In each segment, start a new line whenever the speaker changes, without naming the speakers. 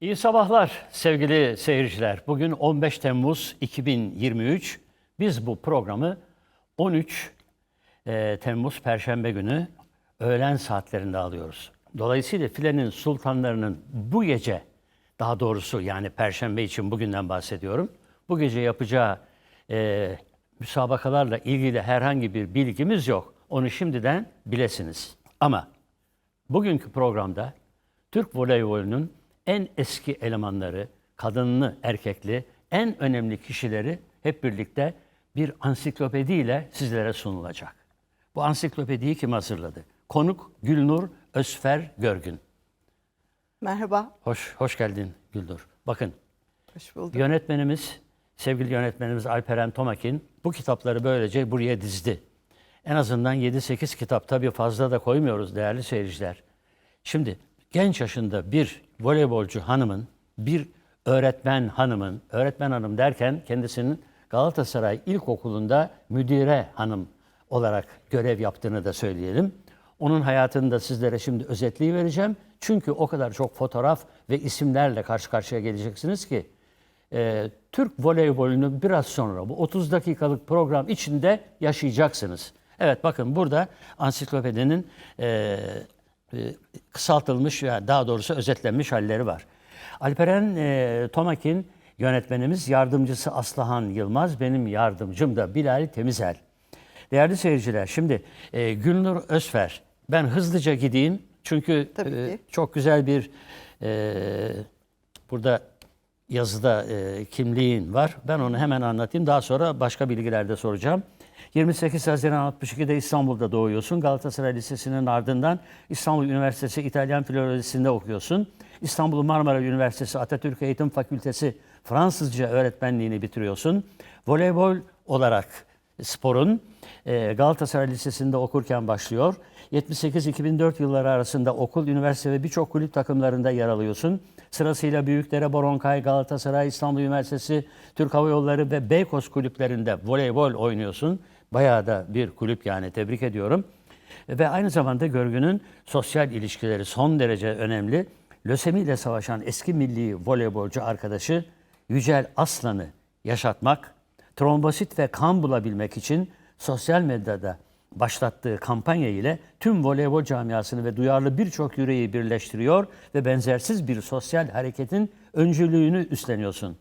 İyi sabahlar sevgili seyirciler. Bugün 15 Temmuz 2023. Biz bu programı 13 e, Temmuz Perşembe günü öğlen saatlerinde alıyoruz. Dolayısıyla filenin sultanlarının bu gece, daha doğrusu yani Perşembe için bugünden bahsediyorum. Bu gece yapacağı e, müsabakalarla ilgili herhangi bir bilgimiz yok. Onu şimdiden bilesiniz. Ama Bugünkü programda Türk voleybolunun en eski elemanları, kadınlı, erkekli, en önemli kişileri hep birlikte bir ansiklopediyle sizlere sunulacak. Bu ansiklopediyi kim hazırladı? Konuk Gülnur Özfer Görgün.
Merhaba,
Hoş, hoş geldin Gülnur. Bakın
hoş bulduk.
Yönetmenimiz, sevgili yönetmenimiz Alperen Tomakin bu kitapları böylece buraya dizdi. En azından 7-8 kitap tabii fazla da koymuyoruz değerli seyirciler. Şimdi genç yaşında bir voleybolcu hanımın, bir öğretmen hanımın, öğretmen hanım derken kendisinin Galatasaray İlkokulu'nda müdire hanım olarak görev yaptığını da söyleyelim. Onun hayatını da sizlere şimdi özetleyivereceğim. Çünkü o kadar çok fotoğraf ve isimlerle karşı karşıya geleceksiniz ki e, Türk voleybolunu biraz sonra bu 30 dakikalık program içinde yaşayacaksınız. Evet bakın burada ansiklopedinin e, kısaltılmış ya daha doğrusu özetlenmiş halleri var. Alperen e, Tomakin yönetmenimiz, yardımcısı Aslıhan Yılmaz, benim yardımcım da Bilal Temizel. Değerli seyirciler, şimdi e, Gülnur Özfer, ben hızlıca gideyim çünkü e, çok güzel bir e, burada yazıda e, kimliğin var. Ben onu hemen anlatayım. Daha sonra başka bilgiler de soracağım. 28 Haziran 62'de İstanbul'da doğuyorsun. Galatasaray Lisesi'nin ardından İstanbul Üniversitesi İtalyan Filolojisi'nde okuyorsun. İstanbul Marmara Üniversitesi Atatürk Eğitim Fakültesi Fransızca öğretmenliğini bitiriyorsun. Voleybol olarak sporun e, Galatasaray Lisesi'nde okurken başlıyor. 78-2004 yılları arasında okul, üniversite ve birçok kulüp takımlarında yer alıyorsun. Sırasıyla Büyükdere, Boronkay, Galatasaray, İstanbul Üniversitesi, Türk Hava Yolları ve Beykoz kulüplerinde voleybol oynuyorsun. Bayağı da bir kulüp yani tebrik ediyorum. Ve aynı zamanda Görgün'ün sosyal ilişkileri son derece önemli. Lösemi ile savaşan eski milli voleybolcu arkadaşı Yücel Aslan'ı yaşatmak, trombosit ve kan bulabilmek için sosyal medyada başlattığı kampanya ile tüm voleybol camiasını ve duyarlı birçok yüreği birleştiriyor ve benzersiz bir sosyal hareketin öncülüğünü üstleniyorsun.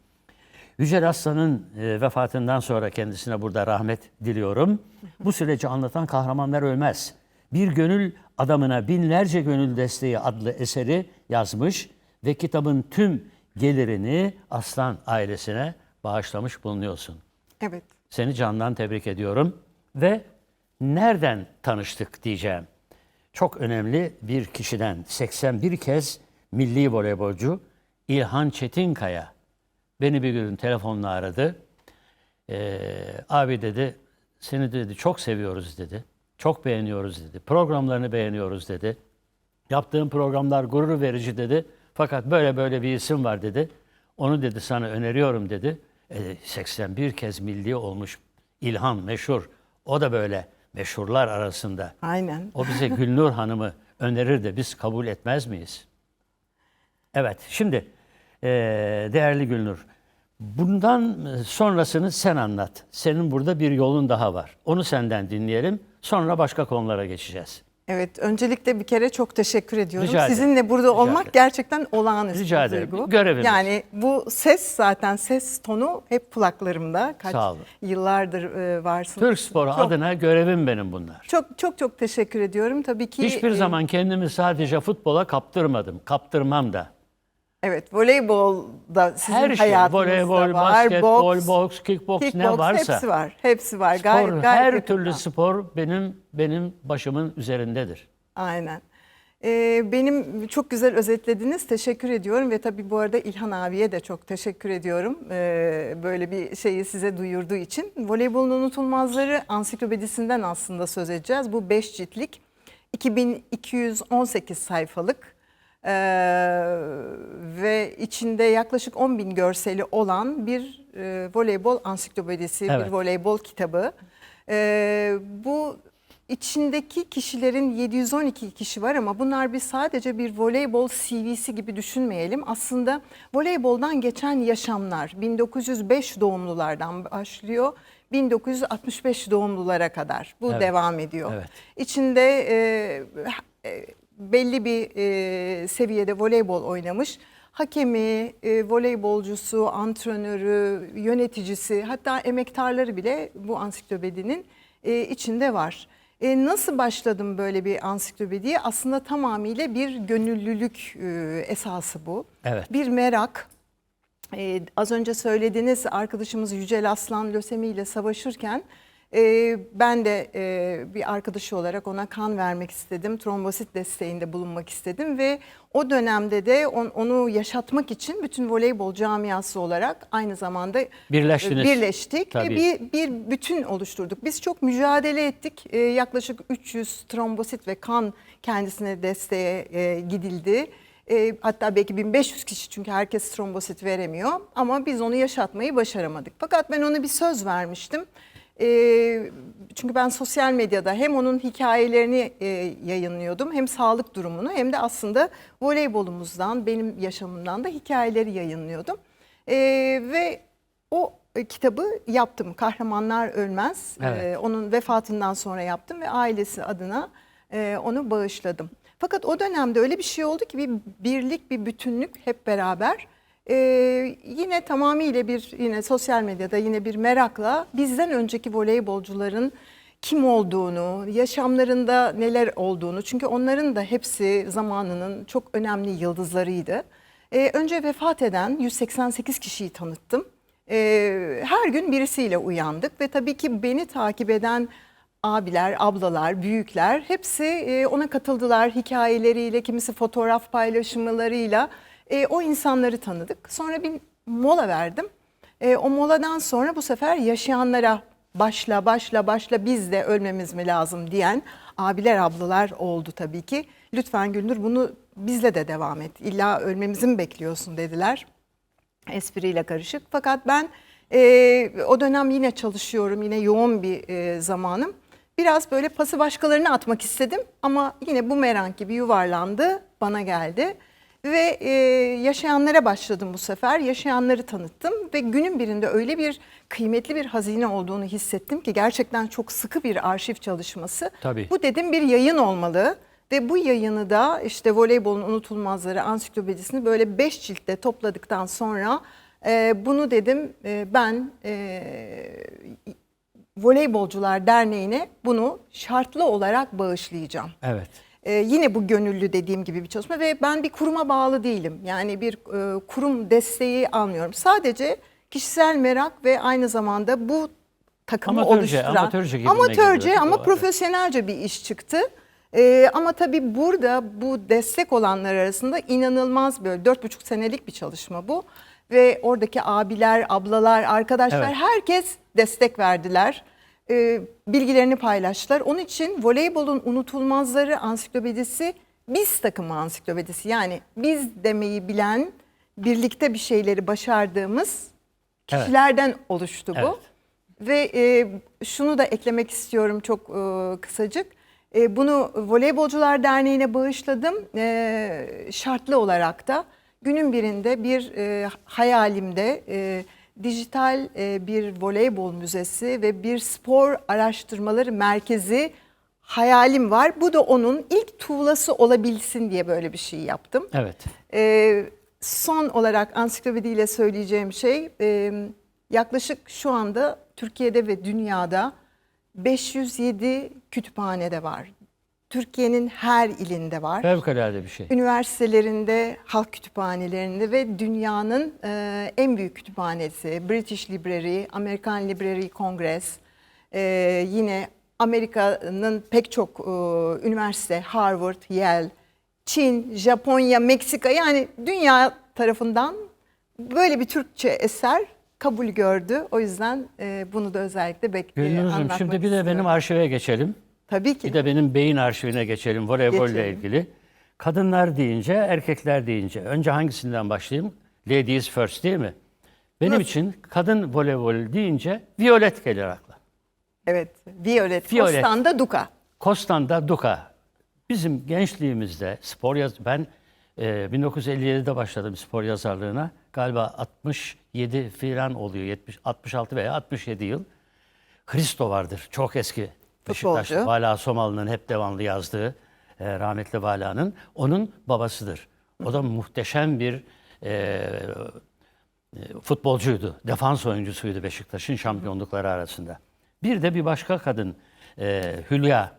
Yücel Aslan'ın e, vefatından sonra kendisine burada rahmet diliyorum. Bu süreci anlatan Kahramanlar Ölmez. Bir gönül adamına binlerce gönül desteği adlı eseri yazmış ve kitabın tüm gelirini Aslan ailesine bağışlamış bulunuyorsun.
Evet,
Seni candan tebrik ediyorum ve nereden tanıştık diyeceğim. Çok önemli bir kişiden 81 kez milli voleybolcu İlhan Çetinkaya beni bir gün telefonla aradı. Ee, abi dedi seni dedi çok seviyoruz dedi. Çok beğeniyoruz dedi. Programlarını beğeniyoruz dedi. Yaptığın programlar gurur verici dedi. Fakat böyle böyle bir isim var dedi. Onu dedi sana öneriyorum dedi. E, 81 kez milli olmuş İlhan meşhur. O da böyle meşhurlar arasında.
aynen.
O bize Gülnur Hanım'ı önerir de biz kabul etmez miyiz? Evet, şimdi eee, değerli Gülnur, bundan sonrasını sen anlat. Senin burada bir yolun daha var. Onu senden dinleyelim. Sonra başka konulara geçeceğiz.
Evet, öncelikle bir kere çok teşekkür ediyorum.
Rica ederim.
Sizinle burada
Rica
olmak
ederim.
gerçekten olağanüstü
Rica
bir
ederim.
duygu.
Görevimiz.
Yani bu ses zaten ses tonu hep kulaklarımda. Kaç
Sağ olun.
yıllardır e, varsınız.
Türk sporu
Çok-
adına görevim benim bunlar.
Çok çok çok teşekkür ediyorum. Tabii ki
Hiçbir
e,
zaman kendimi sadece futbola kaptırmadım. Kaptırmam da.
Evet, voleybol da sizin
Her şey,
hayatınızda
voleybol,
var.
basketbol,
boks,
boks, kickboks, ne
kickboks,
varsa.
hepsi var. Hepsi var.
Spor,
Gayet, gayet
her
yakından.
türlü spor benim benim başımın üzerindedir.
Aynen. Ee, benim çok güzel özetlediniz. Teşekkür ediyorum ve tabii bu arada İlhan abiye de çok teşekkür ediyorum. Ee, böyle bir şeyi size duyurduğu için. Voleybolun unutulmazları ansiklopedisinden aslında söz edeceğiz. Bu 5 ciltlik 2218 sayfalık ee, ve içinde yaklaşık 10 bin görseli olan bir e, voleybol ansiklopedisi,
Evet.
bir voleybol kitabı. Ee, bu içindeki kişilerin 712 kişi var ama bunlar bir sadece bir voleybol CV'si gibi düşünmeyelim. Aslında voleyboldan geçen yaşamlar 1905 doğumlulardan başlıyor. 1965 doğumlulara kadar bu
Evet,
devam ediyor.
evet.
İçinde e, e, belli bir e, seviyede voleybol oynamış. Hakemi, e, voleybolcusu, antrenörü, yöneticisi hatta emektarları bile bu ansiklopedinin e, içinde var. E, nasıl başladım böyle bir ansiklopediye? Aslında tamamıyla bir gönüllülük e, esası bu.
Evet.
Bir merak. Ee, az önce söylediğiniz arkadaşımız Yücel Aslan lösemi ile savaşırken e, ben de e, bir arkadaşı olarak ona kan vermek istedim. Trombosit desteğinde bulunmak istedim ve o dönemde de on- onu yaşatmak için bütün voleybol camiası olarak aynı zamanda
Birleştiniz.
birleştik ve
Tabii.
bir, bir bütün oluşturduk. Biz çok mücadele ettik. Ee, yaklaşık 300 trombosit ve kan kendisine desteğe e, gidildi. E, hatta belki 1500 kişi çünkü herkes trombosit veremiyor. Ama biz onu yaşatmayı başaramadık. Fakat ben ona bir söz vermiştim. E, çünkü ben sosyal medyada hem onun hikayelerini e, yayınlıyordum hem sağlık durumunu hem de aslında voleybolumuzdan benim yaşamımdan da hikayeleri yayınlıyordum. E, ve o e, kitabı yaptım. Kahramanlar Ölmez.
Evet.
E, onun vefatından sonra yaptım ve ailesi adına e, onu bağışladım. Fakat o dönemde öyle bir şey oldu ki bir birlik, bir bütünlük hep beraber. E, yine tamamıyla bir yine sosyal medyada yine bir merakla bizden önceki voleybolcuların kim olduğunu, yaşamlarında neler olduğunu çünkü onların da hepsi zamanının çok önemli yıldızlarıydı. E, önce vefat eden 188 kişiyi tanıttım. Ee, her gün birisiyle uyandık ve tabii ki beni takip eden abiler, ablalar, büyükler hepsi e, ona katıldılar hikayeleriyle, kimisi fotoğraf paylaşımlarıyla e, o insanları tanıdık. Sonra bir mola verdim. E, o moladan sonra bu sefer yaşayanlara başla başla başla biz de ölmemiz mi lazım diyen abiler ablalar oldu tabii ki. Lütfen Gülnur bunu bizle de devam et. İlla ölmemizi mi bekliyorsun dediler espriyle karışık. Fakat ben e, o dönem yine çalışıyorum, yine yoğun bir e, zamanım. Biraz böyle pası başkalarına atmak istedim ama yine bu merak gibi yuvarlandı, bana geldi. Ve e, yaşayanlara başladım bu sefer, yaşayanları tanıttım ve günün birinde öyle bir kıymetli bir hazine olduğunu hissettim ki gerçekten çok sıkı bir arşiv çalışması.
Tabii.
Bu dedim bir yayın olmalı. Ve bu yayını da işte voleybolun unutulmazları ansiklopedisini böyle beş ciltte topladıktan sonra e, bunu dedim e, ben e, Voleybolcular Derneği'ne bunu şartlı olarak bağışlayacağım.
Evet.
Ee, yine bu gönüllü dediğim gibi bir çalışma ve ben bir kuruma bağlı değilim. Yani bir e, kurum desteği almıyorum. Sadece kişisel merak ve aynı zamanda bu takımı
Amatörce,
oluşturan
amatörce
amatörce ama profesyonelce bir iş çıktı. Ee, ama tabii burada bu destek olanlar arasında inanılmaz böyle dört buçuk senelik bir çalışma bu. Ve oradaki abiler, ablalar, arkadaşlar
Evet.
herkes destek verdiler. Ee, bilgilerini paylaştılar. Onun için voleybolun unutulmazları ansiklopedisi biz takımı ansiklopedisi. Yani biz demeyi bilen, birlikte bir şeyleri başardığımız
Evet.
kişilerden oluştu bu.
Evet.
Ve e, şunu da eklemek istiyorum çok e, kısacık. E, bunu Voleybolcular Derneği'ne bağışladım. E, şartlı olarak da günün birinde bir e, hayalimde e, dijital e, bir voleybol müzesi ve bir spor araştırmaları merkezi hayalim var. Bu da onun ilk tuğlası olabilsin diye böyle bir şey yaptım.
Evet.
Ee, son olarak ansiklopediyle söyleyeceğim şey e, yaklaşık şu anda Türkiye'de ve dünyada 507 kütüphanede var. Türkiye'nin her ilinde var.
Fevkalade bir şey.
Üniversitelerinde, halk kütüphanelerinde ve dünyanın e, en büyük kütüphanesi British Library, American Library Congress, e, yine Amerika'nın pek çok e, üniversite, Harvard, Yale, Çin, Japonya, Meksika yani dünya tarafından böyle bir Türkçe eser kabul gördü. O yüzden e, bunu da özellikle bek-
Gülnur'cum
anlatmak
şimdi bir de
istiyorum.
benim arşive geçelim.
Tabii ki.
Bir de benim beyin arşivine geçelim voleybolla
Geçelim.
ilgili. Kadınlar deyince, erkekler deyince. Önce hangisinden başlayayım? Ladies first değil mi? Benim
Nasıl?
için kadın voleybol deyince Violet gelir akla.
Evet. Violet.
Violet.
Costan'da Duka.
Kostan'da Duka. Bizim gençliğimizde spor yaz ben e, 1957'de başladım spor yazarlığına. Galiba 67 filan oluyor. 70 66 veya 67 yıl. Hristo vardır. Çok eski. Beşiktaşlı. Vala Somalı'nın hep devamlı yazdığı e, rahmetli Vala'nın onun babasıdır. O da muhteşem bir e, e, futbolcuydu. Defans oyuncusuydu Beşiktaş'ın şampiyonlukları arasında. Bir de bir başka kadın e, Hülya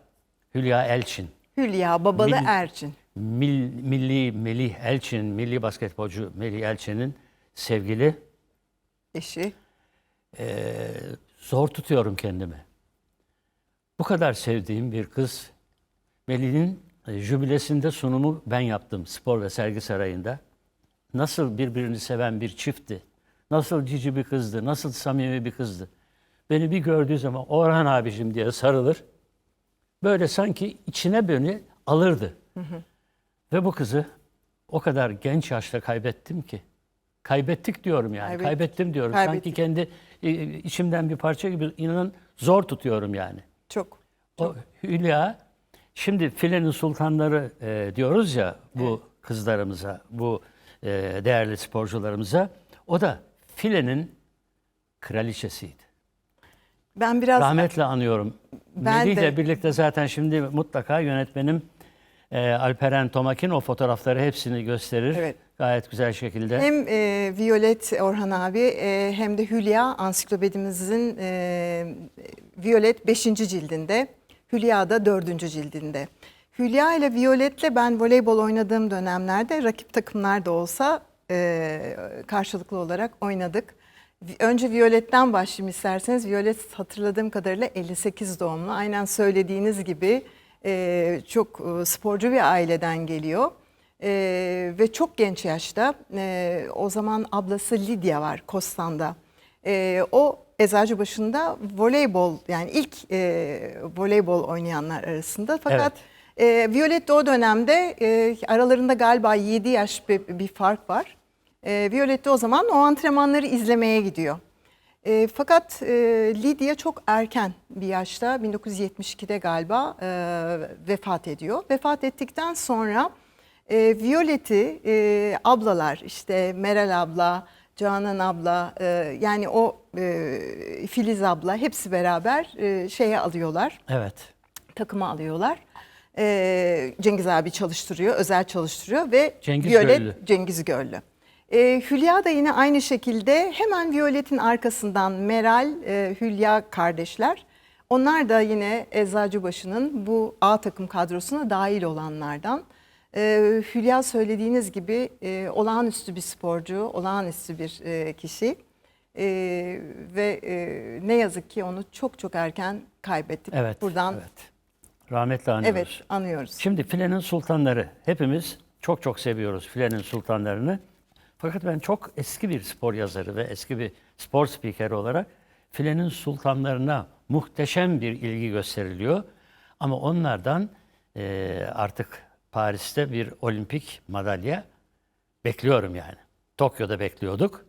Hülya Elçin.
Hülya Babalı
Mil-
Erçin.
Mil, milli Melih Elçin, milli basketbolcu Melih Elçin'in sevgili
Eşi.
zor tutuyorum kendimi. Bu kadar sevdiğim bir kız Melih'in e, jübilesinde sunumu ben yaptım spor ve sergi sarayında. Nasıl birbirini seven bir çiftti. Nasıl cici bir kızdı, nasıl samimi bir kızdı. Beni bir gördüğü zaman Orhan abicim diye sarılır. Böyle sanki içine beni alırdı. Ve bu kızı o kadar genç yaşta kaybettim ki. Kaybettik diyorum yani.
Kaybettik.
Kaybettim diyorum. Sanki
Kaybettik.
kendi e, içimden bir parça gibi inanın zor tutuyorum yani.
Çok.
O Hülya, şimdi filenin sultanları e, diyoruz ya bu kızlarımıza, bu e, değerli sporcularımıza. O da filenin kraliçesiydi.
Ben biraz
Rahmetle anıyorum.
Ben
Melih'le
de-
birlikte zaten şimdi mutlaka yönetmenim e, Alperen Tomakin o fotoğrafları hepsini gösterir.
Evet.
Gayet güzel şekilde.
hem e, Violet Orhan abi e, hem de Hülya ansiklopedimizin e, Violet 5. cildinde, Hülya da 4. cildinde. Hülya ile Violet'le ben voleybol oynadığım dönemlerde rakip takımlar da olsa e, karşılıklı olarak oynadık. Önce Violet'ten başlayayım isterseniz. Violet hatırladığım kadarıyla 58 doğumlu. Aynen söylediğiniz gibi e, çok e, sporcu bir aileden geliyor. E, ve çok genç yaşta e, o zaman ablası Lidya var Kostan'da. E, o Eczacıbaşı'nda voleybol yani ilk e, voleybol oynayanlar arasında. Fakat e, Violet de o dönemde e, aralarında galiba 7 yaş bir, bir fark var. E, Violet de o zaman o antrenmanları izlemeye gidiyor. E, fakat e, Lydia çok erken bir yaşta 1972'de galiba e, vefat ediyor. Vefat ettikten sonra e, Violet'i e, ablalar işte Meral abla, Canan abla e, yani o e, Filiz abla hepsi beraber e, şeye alıyorlar
Evet.
takıma alıyorlar. Ee, Cengiz abi çalıştırıyor, özel çalıştırıyor ve
Cengiz
Violet
Göllü.
Cengiz Göllü. Ee, Hülya da yine aynı şekilde hemen Violet'in arkasından Meral, e, Hülya kardeşler. Onlar da yine Eczacıbaşı'nın bu A takım kadrosuna dahil olanlardan. Ee, Hülya söylediğiniz gibi e, olağanüstü bir sporcu, olağanüstü bir e, kişi. Ee, ve e, ne yazık ki onu çok çok erken kaybettik.
Evet.
Buradan
Evet. Rahmetle anıyoruz.
Evet anıyoruz.
Şimdi filenin sultanları. Hepimiz çok çok seviyoruz filenin sultanlarını. Fakat ben çok eski bir spor yazarı ve eski bir spor spikeri olarak filenin sultanlarına muhteşem bir ilgi gösteriliyor. Ama onlardan eee, artık Paris'te bir olimpik madalya bekliyorum yani. Tokyo'da bekliyorduk.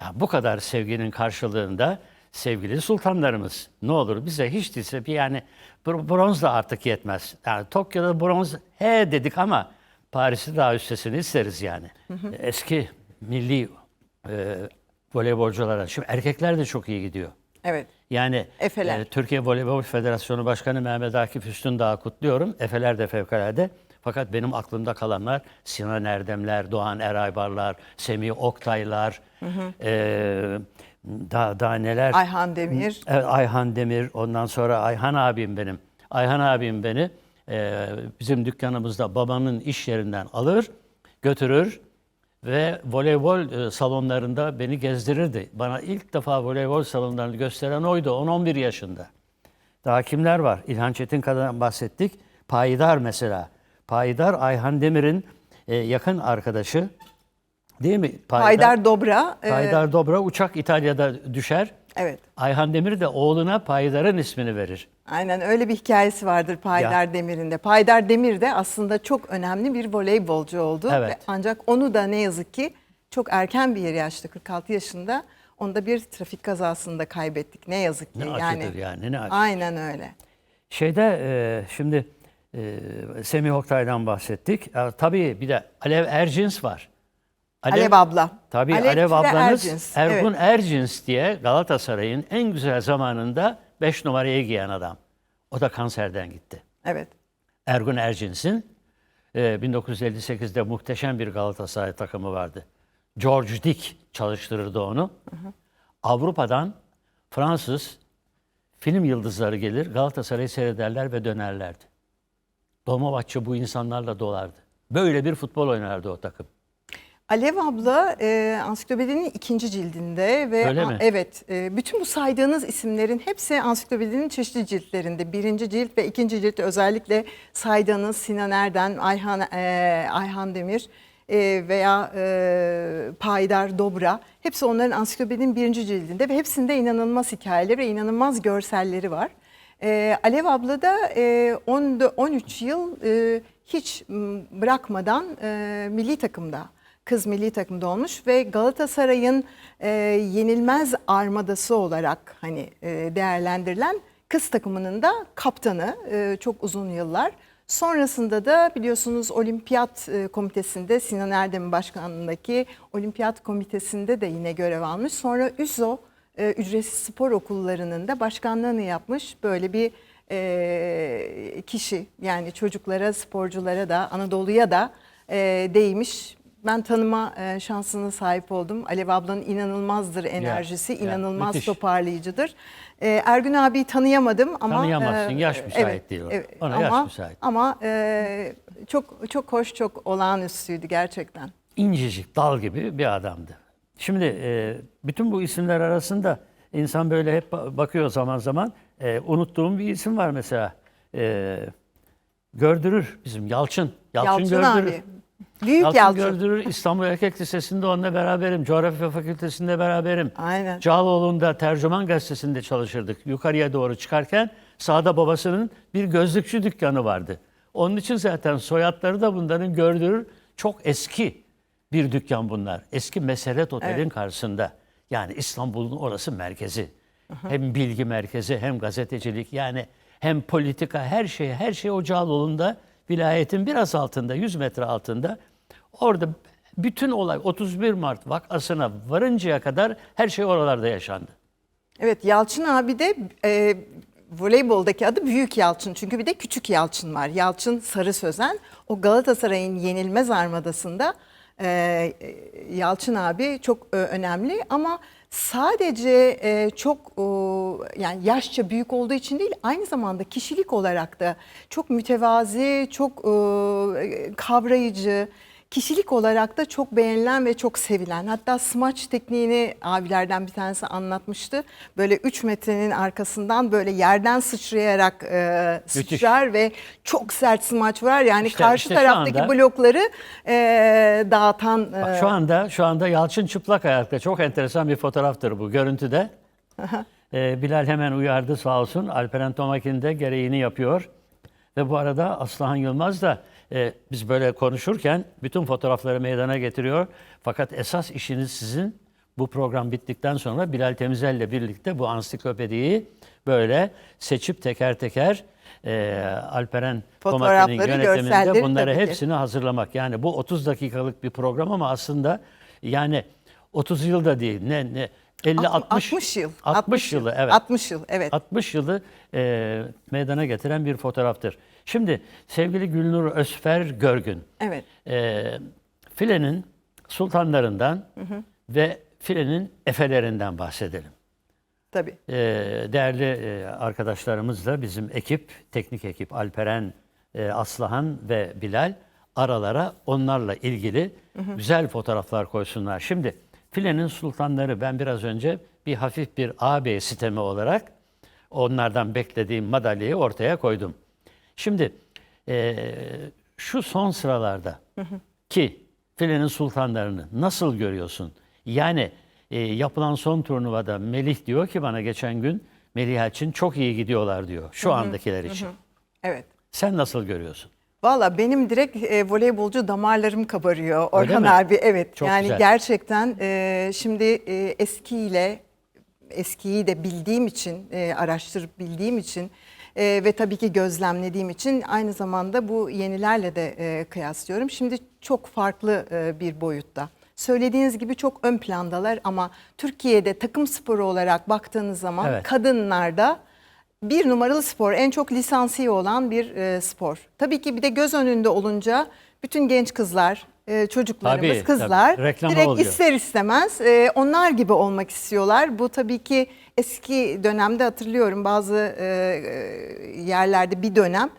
Ya bu kadar sevginin karşılığında sevgili sultanlarımız ne olur bize hiç değilse bir yani br- bronz da artık yetmez. Yani Tokyo'da bronz he dedik ama Paris'i daha üstesini isteriz yani. Eski milli e, voleybolculara şimdi erkekler de çok iyi gidiyor.
Evet.
Yani
Efeler.
e, Türkiye Voleybol Federasyonu Başkanı Mehmet Akif Üstündağ'ı kutluyorum. Efeler de fevkalade. Fakat benim aklımda kalanlar Sinan Erdemler, Doğan Eraybarlar, Semih Oktaylar, e, daha, daha neler.
Ayhan Demir.
Evet, Ayhan Demir, ondan sonra Ayhan abim benim. Ayhan abim beni e, bizim dükkanımızda babanın iş yerinden alır, götürür ve voleybol e, salonlarında beni gezdirirdi. Bana ilk defa voleybol salonlarını gösteren oydu, 10-11 yaşında. Daha kimler var? İlhan Çetinkaya'dan bahsettik. Payidar mesela. Payidar Ayhan Demir'in e, yakın arkadaşı. Değil mi?
Haydar Dobra. e,
Payidar Dobra uçak İtalya'da düşer.
Evet.
Ayhan Demir de oğluna Payidar'ın ismini verir.
Aynen öyle bir hikayesi vardır Paydar Demir'in de. Paydar Demir de aslında çok önemli bir voleybolcu oldu.
Evet.
Ve ancak onu da ne yazık ki çok erken bir yaşta 46 yaşında onu da bir trafik kazasında kaybettik. Ne yazık ki
Ne
yani.
acıdır yani, ne acı.
Aynen öyle.
Şeyde e, şimdi e, Semih Oktay'dan bahsettik. E, tabii bir de Alev Ercins var.
Alev abla.
Tabii
Alev
Alev, ablanız
Ercins,
Ergun
evet.
Ercins diye Galatasaray'ın en güzel zamanında 5 numaraya giyen adam. O da kanserden gitti.
Evet.
Ergun Ercins'in e, 1958'de muhteşem bir Galatasaray takımı vardı. George Dick çalıştırırdı onu. Avrupa'dan Fransız film yıldızları gelir, Galatasaray'ı seyrederler ve dönerlerdi. Dolmabahçe bu insanlarla dolardı. Böyle bir futbol oynardı o takım.
Alev abla e, ansiklopedinin ikinci cildinde ve
Öyle mi?
evet e, bütün bu saydığınız isimlerin hepsi ansiklopedinin çeşitli ciltlerinde. Birinci cilt ve ikinci cilt özellikle saydığınız Sinan Erden, Ayhan e, Ayhan Demir e, veya e, Payidar Dobra hepsi onların ansiklopedinin birinci cildinde ve hepsinde inanılmaz hikayeleri ve inanılmaz görselleri var. E, Alev abla da e, 10 13 yıl e, hiç bırakmadan e, milli takımda kız milli takımda olmuş ve Galatasaray'ın e, yenilmez armadası olarak hani e, değerlendirilen kız takımının da kaptanı e, çok uzun yıllar. Sonrasında da biliyorsunuz olimpiyat e, komitesinde Sinan Erdem'in başkanlığındaki olimpiyat komitesinde de yine görev almış. Sonra UZO e, ücretsiz spor okullarının da başkanlığını yapmış. Böyle bir e, kişi yani çocuklara, sporculara da Anadolu'ya da e, değmiş. Ben tanıma e, şansına sahip oldum. Alev ablanın inanılmazdır enerjisi,
ya,
inanılmaz
müthiş.
toparlayıcıdır. E, Ergün abiyi tanıyamadım ama
Tanıyamazsın, yaş müsait değil o. Ona yaş
ama,
müsait.
Ama e, çok çok hoş, çok olağanüstüydü gerçekten.
incecik dal gibi bir adamdı. Şimdi e, bütün bu isimler arasında insan böyle hep ba- bakıyor zaman zaman. E, unuttuğum bir isim var mesela. E, gördürür bizim Yalçın. Yalçın,
Yalçın,
gördürür.
abi. Büyük
Yalçın,
Yalçın.
gördürür. İstanbul Erkek Lisesi'nde onunla beraberim. Coğrafya Fakültesi'nde beraberim.
Aynen.
Cağaloğlu'nda Tercüman Gazetesi'nde çalışırdık. Yukarıya doğru çıkarken sağda babasının bir gözlükçü dükkanı vardı. Onun için zaten soyadları da bunların gördürür. Çok eski bir dükkan bunlar. Eski Meseret Otel'in
Evet.
karşısında. Yani İstanbul'un orası merkezi. Hem bilgi merkezi hem gazetecilik yani hem politika her şey her şey o Cağaloğlu'nda vilayetin biraz altında 100 metre altında. Orada bütün olay 31 Mart vakasına varıncaya kadar her şey oralarda yaşandı.
Evet Yalçın abi de e, voleyboldaki adı Büyük Yalçın. Çünkü bir de Küçük Yalçın var. Yalçın Sarı Sözen. O Galatasaray'ın yenilmez armadasında e, e, Yalçın abi çok e, önemli ama sadece e, çok e, yani yaşça büyük olduğu için değil aynı zamanda kişilik olarak da çok mütevazi, çok e, kavrayıcı, Kişilik olarak da çok beğenilen ve çok sevilen. Hatta smaç tekniğini abilerden bir tanesi anlatmıştı. Böyle 3 metrenin arkasından böyle yerden sıçrayarak e, sıçrar ve çok sert smaç var. Yani
İşte-
karşı
işte şu
taraftaki
anda-
blokları e, dağıtan.
Bak
e,
şu anda şu anda Yalçın çıplak ayakta çok enteresan bir fotoğraftır bu görüntüde. Ee, Bilal hemen uyardı sağ olsun. Alperen Tomakin de gereğini yapıyor. Ve bu arada Aslıhan Yılmaz da e, biz böyle konuşurken bütün fotoğrafları meydana getiriyor. Fakat esas işiniz sizin bu program bittikten sonra Bilal Temizel'le birlikte bu ansiklopediyi böyle seçip teker teker e, Alperen
Fotoğrafları,
yönetiminde bunları hepsini hazırlamak. Yani bu 30 dakikalık bir program ama aslında yani 30 yılda değil ne ne 50
Alt-
60
60 yıl.
60 yılı evet.
60 yıl evet.
60 yılı e, meydana getiren bir fotoğraftır. Şimdi sevgili Gülnur Özfer Görgün
Evet.
e, filenin sultanlarından ve filenin efelerinden bahsedelim.
Tabii.
E, değerli e, arkadaşlarımızla bizim ekip, teknik ekip Alperen, e, Aslıhan ve Bilal aralara onlarla ilgili güzel fotoğraflar koysunlar. Şimdi filenin sultanları ben biraz önce bir hafif bir AB sistemi olarak onlardan beklediğim madalyayı ortaya koydum. Şimdi e, şu son sıralarda ki filenin sultanlarını nasıl görüyorsun? Yani e, yapılan son turnuvada Melih diyor ki bana geçen gün Melih Elçin çok iyi gidiyorlar diyor şu andakiler için.
Evet.
Sen nasıl görüyorsun?
Valla benim direkt e, voleybolcu damarlarım kabarıyor Orhan
mi?
abi. Evet
Çok
yani
güzel.
gerçekten e, şimdi e, eskiyle eskiyi de bildiğim için, e, araştırıp bildiğim için E, ve tabii ki gözlemlediğim için aynı zamanda bu yenilerle de e, kıyaslıyorum. Şimdi çok farklı e, bir boyutta. Söylediğiniz gibi çok ön plandalar ama Türkiye'de takım sporu olarak baktığınız zaman
Evet.
kadınlarda bir numaralı spor, en çok lisansiye olan bir e, spor. Tabii ki bir de göz önünde olunca bütün genç kızlar, e, çocuklarımız,
Tabii,
kızlar
tabii. Reklama
direkt
oluyor.
ister istemez e, onlar gibi olmak istiyorlar. Bu tabii ki eski dönemde hatırlıyorum bazı e, yerlerde bir dönem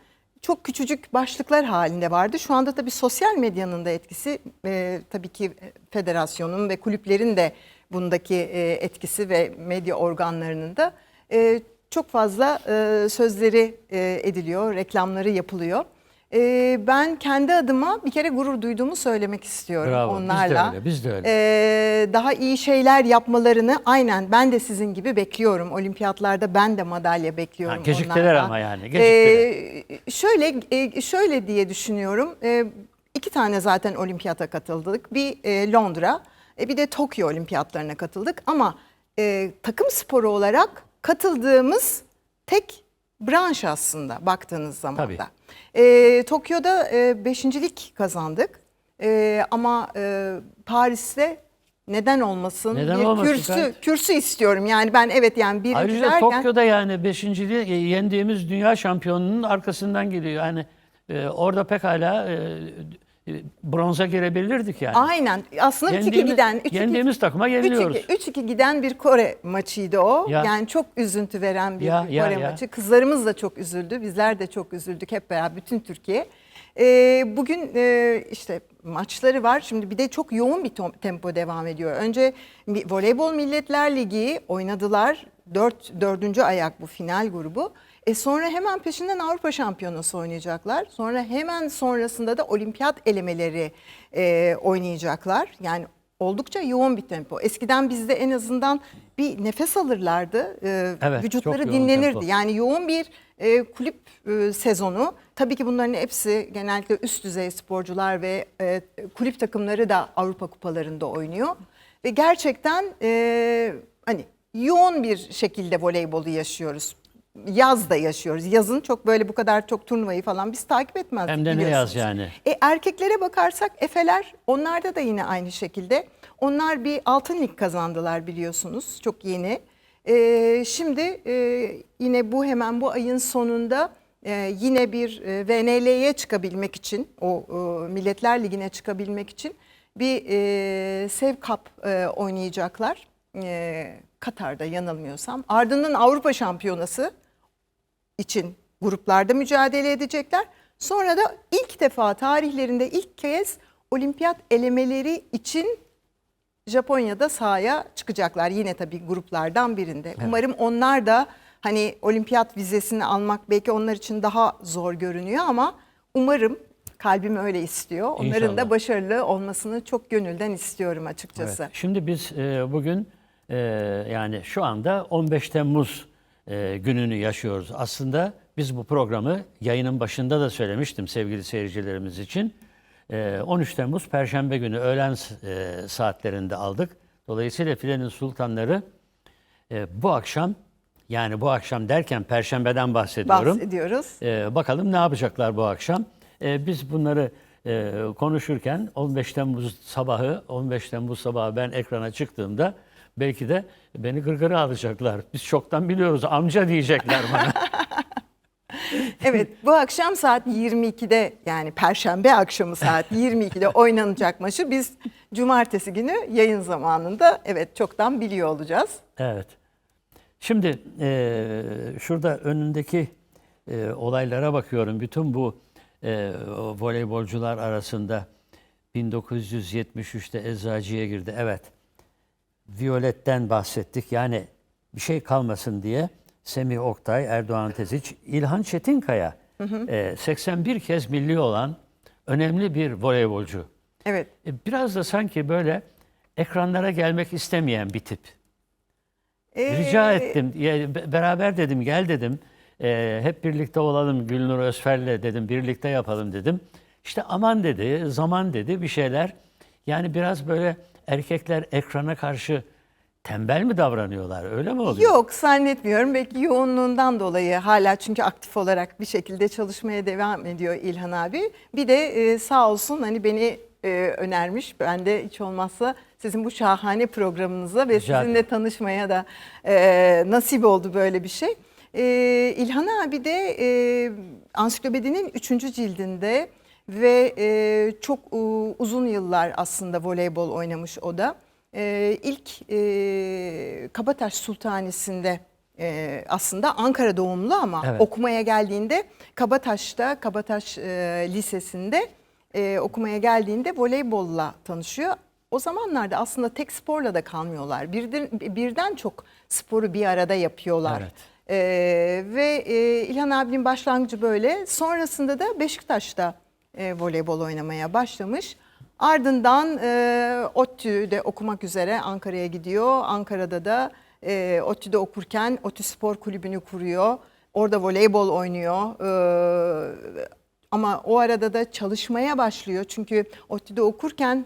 çok küçücük başlıklar halinde vardı. Şu anda tabii sosyal medyanın da etkisi e, tabii ki federasyonun ve kulüplerin de bundaki e, etkisi ve medya organlarının da e, çok fazla e, sözleri e, ediliyor, reklamları yapılıyor. E, ben kendi adıma bir kere gurur duyduğumu söylemek istiyorum
Bravo, biz de
onlarla.
öyle, biz de öyle.
E, daha iyi şeyler yapmalarını aynen ben de sizin gibi bekliyorum. Olimpiyatlarda ben de madalya bekliyorum
Ha, geciktiler
onlardan.
ama yani, geciktiler.
E, şöyle e, şöyle diye düşünüyorum. E, iki tane zaten olimpiyata katıldık. Bir e, Londra, e, bir de Tokyo olimpiyatlarına katıldık. Ama e, takım sporu olarak katıldığımız tek branş aslında baktığınız zaman
Tabii.
da. E, Tokyo'da e, beşincilik kazandık. E, ama e, Paris'te neden olmasın?
Neden
bir
olmasın
kürsü
gayet?
kürsü istiyorum. Yani ben evet yani birinci
Ayrıca
derken
Tokyo'da yani beşinciliği yendiğimiz dünya şampiyonunun arkasından geliyor. Yani e, orada pekala e, e, bronza girebilirdik yani.
aynen aslında 3-2
Yendiğimiz-
giden 3-2
yendiğimiz takıma yeniliyoruz.
3-2 3-2 giden bir Kore maçıydı o.
Ya.
Yani çok üzüntü veren bir
Ya, ya,
Kore
ya.
maçı. Kızlarımız da çok üzüldü. Bizler de çok üzüldük hep beraber bütün Türkiye. Ee, bugün e, işte maçları var. Şimdi bir de çok yoğun bir tempo devam ediyor. Önce Voleybol Milletler Ligi oynadılar. 4 dördüncü ayak bu final grubu. E sonra hemen peşinden Avrupa Şampiyonası oynayacaklar. Sonra hemen sonrasında da olimpiyat elemeleri e, oynayacaklar. Yani oldukça yoğun bir tempo. Eskiden bizde en azından bir nefes alırlardı. E,
Evet,
vücutları dinlenirdi.
tempo.
Yani yoğun bir e, kulüp e, sezonu. Tabii ki bunların hepsi genellikle üst düzey sporcular ve e, kulüp takımları da Avrupa kupalarında oynuyor. Ve gerçekten e, hani yoğun bir şekilde voleybolu yaşıyoruz. Yaz da yaşıyoruz. Yazın çok böyle bu kadar çok turnuvayı falan biz takip etmezdik
Hem de ne
biliyorsunuz.
yaz yani.
E, erkeklere bakarsak Efeler onlarda da yine aynı şekilde. Onlar bir altın lig kazandılar biliyorsunuz çok yeni. E, şimdi e, yine bu hemen bu ayın sonunda e, yine bir e, VNL'ye çıkabilmek için o e, Milletler Ligi'ne çıkabilmek için bir e, Sev Cup e, oynayacaklar. E, Katar'da yanılmıyorsam. Ardından Avrupa Şampiyonası için gruplarda mücadele edecekler. Sonra da ilk defa tarihlerinde ilk kez olimpiyat elemeleri için Japonya'da sahaya çıkacaklar. Yine tabii gruplardan birinde. Umarım onlar da hani olimpiyat vizesini almak belki onlar için daha zor görünüyor ama umarım kalbim öyle istiyor. Onların
İnşallah.
da başarılı olmasını çok gönülden istiyorum açıkçası.
Evet. Şimdi biz e, bugün e, yani şu anda 15 Temmuz e, gününü yaşıyoruz. Aslında biz bu programı yayının başında da söylemiştim sevgili seyircilerimiz için. E, 13 Temmuz Perşembe günü öğlen e, saatlerinde aldık. Dolayısıyla Filenin Sultanları e, bu akşam yani bu akşam derken Perşembeden bahsediyorum.
Bahsediyoruz.
Ee, bakalım ne yapacaklar bu akşam. Ee, biz bunları e, konuşurken 15 Temmuz sabahı, 15 Temmuz sabahı ben ekrana çıktığımda belki de beni gırgıra alacaklar. Biz çoktan biliyoruz amca diyecekler bana.
Evet bu akşam saat 22'de yani perşembe akşamı saat 22'de oynanacak maçı biz cumartesi günü yayın zamanında evet çoktan biliyor olacağız.
evet. Şimdi e, şurada önündeki e, olaylara bakıyorum. Bütün bu e, voleybolcular arasında 1973'te Eczacı'ya girdi. Evet. Violet'ten bahsettik. Yani bir şey kalmasın diye Semih Oktay, Erdoğan Teziç, İlhan Çetinkaya e, 81 kez milli olan önemli bir voleybolcu.
Evet
E, biraz da sanki böyle ekranlara gelmek istemeyen bir tip. Rica
Ee,
ettim. Ya, be- beraber dedim gel dedim. Ee, hep birlikte olalım Gülnur Özfer'le dedim. Birlikte yapalım dedim. İşte aman dedi, zaman dedi bir şeyler. Yani biraz böyle erkekler ekrana karşı tembel mi davranıyorlar? Öyle mi oluyor?
Yok zannetmiyorum. Belki yoğunluğundan dolayı hala çünkü aktif olarak bir şekilde çalışmaya devam ediyor İlhan abi. Bir de e, sağ olsun hani beni e, önermiş. Ben de hiç olmazsa sizin bu şahane programınıza ve
Rica
sizinle tanışmaya da e, nasip oldu böyle bir şey. E, İlhan abi de e, ansiklopedinin 3. cildinde ve e, çok e, uzun yıllar aslında voleybol oynamış o da. E, ilk e, Kabataş Sultanisi'nde e, aslında Ankara doğumlu ama
Evet.
okumaya geldiğinde Kabataş'ta, Kabataş e, Lisesi'nde e, okumaya geldiğinde voleybolla tanışıyor. O zamanlarda aslında tek sporla da kalmıyorlar. Birden, birden çok sporu bir arada yapıyorlar.
Evet.
E, ve e, İlhan abinin başlangıcı böyle. Sonrasında da Beşiktaş'ta e, voleybol oynamaya başlamış. Ardından e, ODTÜ'de okumak üzere Ankara'ya gidiyor. Ankara'da da e, ODTÜ'de okurken ODTÜ Spor Kulübü'nü kuruyor. Orada voleybol oynuyor. E, ama o arada da çalışmaya başlıyor. Çünkü ODTÜ'de okurken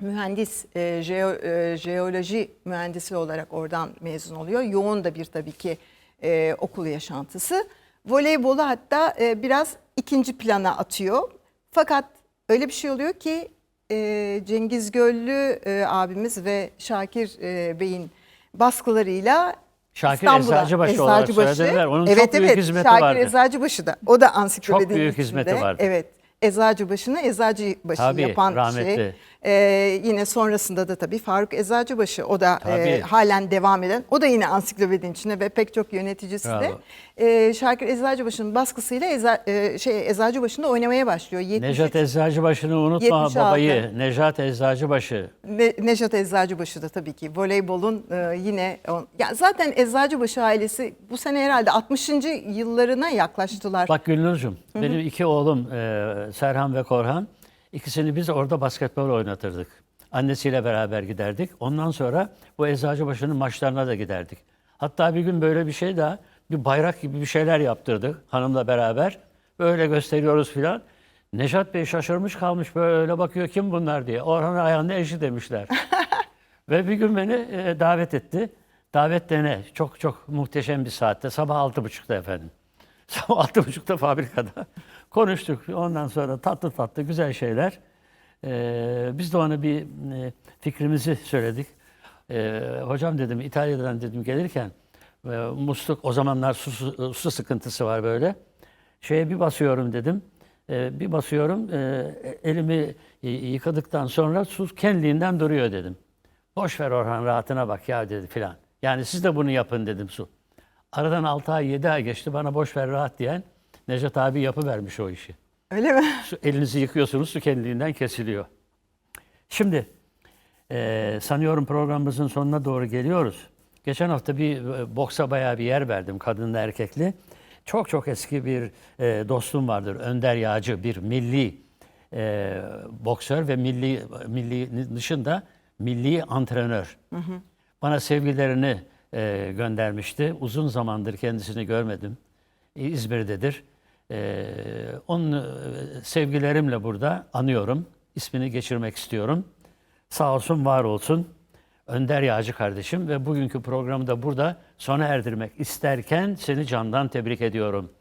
mühendis, e, jeo- e, jeoloji mühendisi olarak oradan mezun oluyor. Yoğun da bir tabii ki e, okul yaşantısı. Voleybolu hatta e, biraz ikinci plana atıyor. Fakat öyle bir şey oluyor ki e, Cengiz Göllü e, abimiz ve Şakir e, Bey'in baskılarıyla
Şakir
İstanbul'a,
Eczacıbaşı olarak
Eczacıbaşı.
söylediler. Onun
evet,
çok büyük
evet,
hizmeti
Şakir
vardı.
Eczacıbaşı da. O da ansiklopedinin
Çok büyük
içinde.
hizmeti vardı.
Evet. Eczacıbaşı'nı Eczacıbaşı
Tabii,
yapan
rahmetli.
şey. Ee, yine sonrasında da tabii Faruk Eczacıbaşı o da
Tabii.
e, halen devam eden. O da yine ansiklopedinin içinde ve pek çok yöneticisi de.
Bravo.
Ee, Şakir Eczacıbaşı'nın baskısıyla Eza, e, şey Eczacıbaşı'nda oynamaya başlıyor. 73
Nejat Eczacıbaşı'nı unutma
76.
babayı. Nejat Eczacıbaşı.
Ne- Nejat Eczacıbaşı da tabii ki voleybolun e, yine o- ya zaten Eczacıbaşı ailesi bu sene herhalde 60. yıllarına yaklaştılar.
Bak Gülnur'cum benim iki oğlum e, Serhan ve Korhan ikisini biz orada basketbol oynatırdık. Annesiyle beraber giderdik. Ondan sonra bu Eczacıbaşı'nın maçlarına da giderdik. Hatta bir gün böyle bir şey daha bir bayrak gibi bir şeyler yaptırdık hanımla beraber. Böyle gösteriyoruz filan. Nejat Bey şaşırmış kalmış böyle bakıyor kim bunlar diye. Orhan Ayhan'ın eşi demişler. Ve bir gün beni e, davet etti. Davet de ne? Çok çok muhteşem bir saatte. Sabah altı buçukta efendim. Sabah altı buçukta fabrikada. Konuştuk. Ondan sonra tatlı tatlı güzel şeyler. Ee, biz de ona bir e, fikrimizi söyledik. Ee, hocam dedim İtalya'dan dedim gelirken e, musluk o zamanlar su, su, sıkıntısı var böyle. Şeye bir basıyorum dedim. Ee, bir basıyorum e, elimi yıkadıktan sonra su kendiliğinden duruyor dedim. Boş ver Orhan rahatına bak ya dedi filan. Yani siz de bunu yapın dedim su. Aradan 6 ay 7 ay geçti bana boş ver rahat diyen Necdet abi yapıvermiş o işi.
Öyle mi?
Su, elinizi yıkıyorsunuz su kendiliğinden kesiliyor. Şimdi e, sanıyorum programımızın sonuna doğru geliyoruz. Geçen hafta bir e, boksa bayağı bir yer verdim kadınlı erkekli. Çok çok eski bir e, dostum vardır. Önder Yağcı bir milli e, boksör ve milli milli dışında milli antrenör. Bana sevgilerini e, göndermişti. Uzun zamandır kendisini görmedim. İzmir'dedir. E, onun e, sevgilerimle burada anıyorum. İsmini geçirmek istiyorum. Sağ olsun, var olsun. Önder Yağcı kardeşim ve bugünkü programı da burada sona erdirmek isterken seni candan tebrik ediyorum.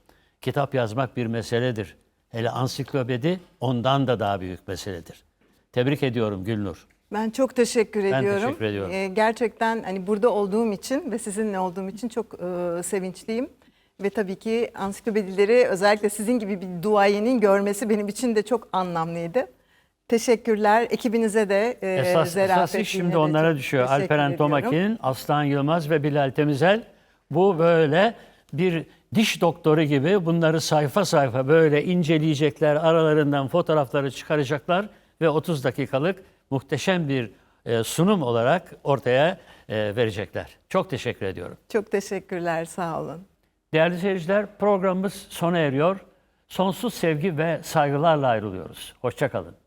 Kitap yazmak bir meseledir. Hele ansiklopedi ondan da daha büyük meseledir. Tebrik ediyorum Gülnur.
Ben çok teşekkür
Ben
ediyorum.
teşekkür ediyorum.
Ee, gerçekten hani burada olduğum için ve sizinle olduğum için çok e, sevinçliyim. Ve tabii ki ansiklopedileri özellikle sizin gibi bir duayenin görmesi benim için de çok anlamlıydı. Teşekkürler. Ekibinize de e,
Esas, esas iş şimdi onlara düşüyor. Alperen
ediyorum.
Tomakin, Aslan Yılmaz ve Bilal Temizel. Bu böyle bir diş doktoru gibi bunları sayfa sayfa böyle inceleyecekler, aralarından fotoğrafları çıkaracaklar ve 30 dakikalık muhteşem bir e, sunum olarak ortaya e, verecekler. Çok teşekkür ediyorum.
Çok teşekkürler. Sağ olun.
Değerli seyirciler programımız sona eriyor. Sonsuz sevgi ve saygılarla ayrılıyoruz. Hoşçakalın.